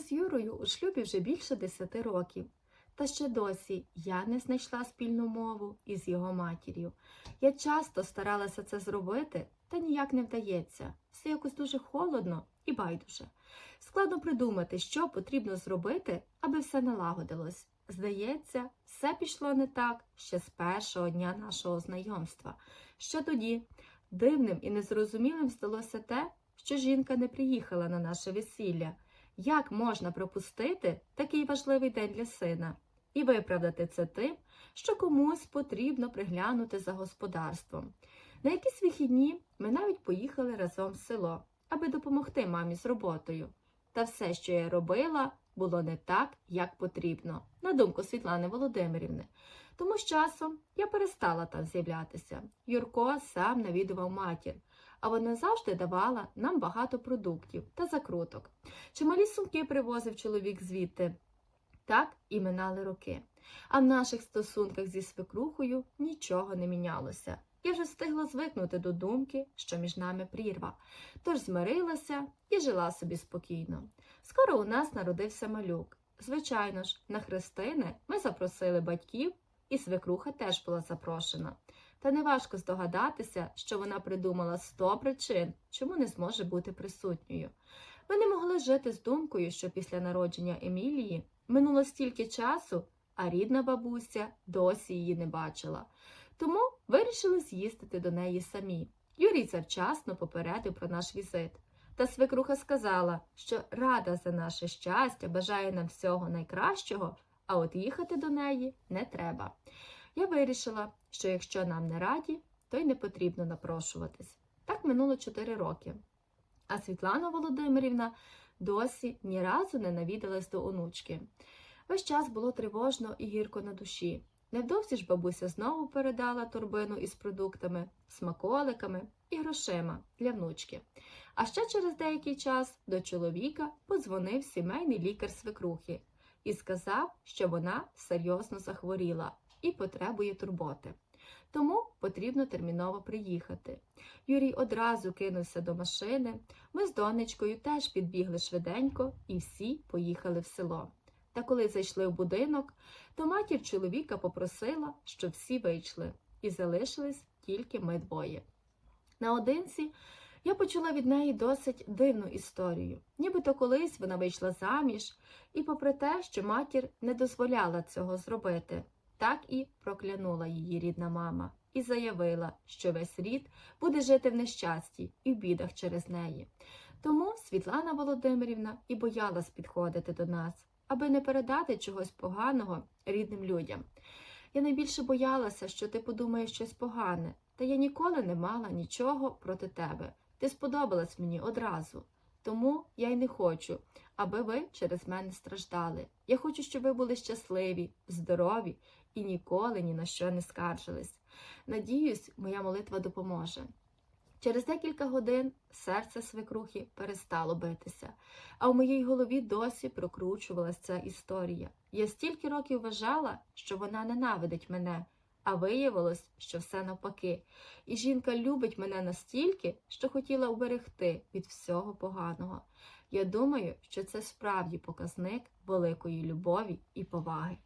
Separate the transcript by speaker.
Speaker 1: з Юрою у шлюбі вже більше 10 років. Та ще досі я не знайшла спільну мову із його матір'ю. Я часто старалася це зробити, та ніяк не вдається. Все якось дуже холодно і байдуже. Складно придумати, що потрібно зробити, аби все налагодилось. Здається, все пішло не так ще з першого дня нашого знайомства. Що тоді? Дивним і незрозумілим здалося те, що жінка не приїхала на наше весілля. Як можна пропустити такий важливий день для сина і виправдати це тим, що комусь потрібно приглянути за господарством? На якісь вихідні ми навіть поїхали разом в село, аби допомогти мамі з роботою. Та все, що я робила, було не так, як потрібно, на думку Світлани Володимирівни. Тому з часом я перестала там з'являтися. Юрко сам навідував матір, а вона завжди давала нам багато продуктів та закруток. Чималі сумки привозив чоловік звідти. Так і минали роки. А в наших стосунках зі свекрухою нічого не мінялося. Я вже встигла звикнути до думки, що між нами прірва, тож змирилася і жила собі спокійно. Скоро у нас народився малюк. Звичайно ж, на хрестини ми запросили батьків, і свекруха теж була запрошена. Та неважко здогадатися, що вона придумала сто причин, чому не зможе бути присутньою. Ми не могли жити з думкою, що після народження Емілії минуло стільки часу, а рідна бабуся досі її не бачила. Тому вирішили з'їздити до неї самі. Юрій завчасно попередив про наш візит. Та свекруха сказала, що рада за наше щастя, бажає нам всього найкращого, а от їхати до неї не треба. Я вирішила, що якщо нам не раді, то й не потрібно напрошуватись. Так минуло 4 роки. А Світлана Володимирівна досі ні разу не навідалась до онучки. Весь час було тривожно і гірко на душі. Невдовзі ж бабуся знову передала торбину із продуктами, смаколиками і грошима для внучки. А ще через деякий час до чоловіка подзвонив сімейний лікар свекрухи і сказав, що вона серйозно захворіла і потребує турботи. Тому потрібно терміново приїхати. Юрій одразу кинувся до машини. Ми з донечкою теж підбігли швиденько і всі поїхали в село. Та коли зайшли в будинок, то матір чоловіка попросила, щоб всі вийшли, і залишились тільки ми двоє. Наодинці я почула від неї досить дивну історію. Нібито колись вона вийшла заміж, і, попри те, що матір не дозволяла цього зробити, так і проклянула її рідна мама і заявила, що весь рід буде жити в нещасті і в бідах через неї. Тому Світлана Володимирівна і боялась підходити до нас, аби не передати чогось поганого рідним людям. Я найбільше боялася, що ти подумаєш щось погане, та я ніколи не мала нічого проти тебе. Ти сподобалась мені одразу. Тому я й не хочу, аби ви через мене страждали. Я хочу, щоб ви були щасливі, здорові і ніколи ні на що не скаржились. Надіюсь, моя молитва допоможе. Через декілька годин серце свекрухи перестало битися, а в моїй голові досі прокручувалася ця історія. Я стільки років вважала, що вона ненавидить мене, а виявилось, що все навпаки. І жінка любить мене настільки, що хотіла уберегти від всього поганого. Я думаю, що це справді показник великої любові і поваги.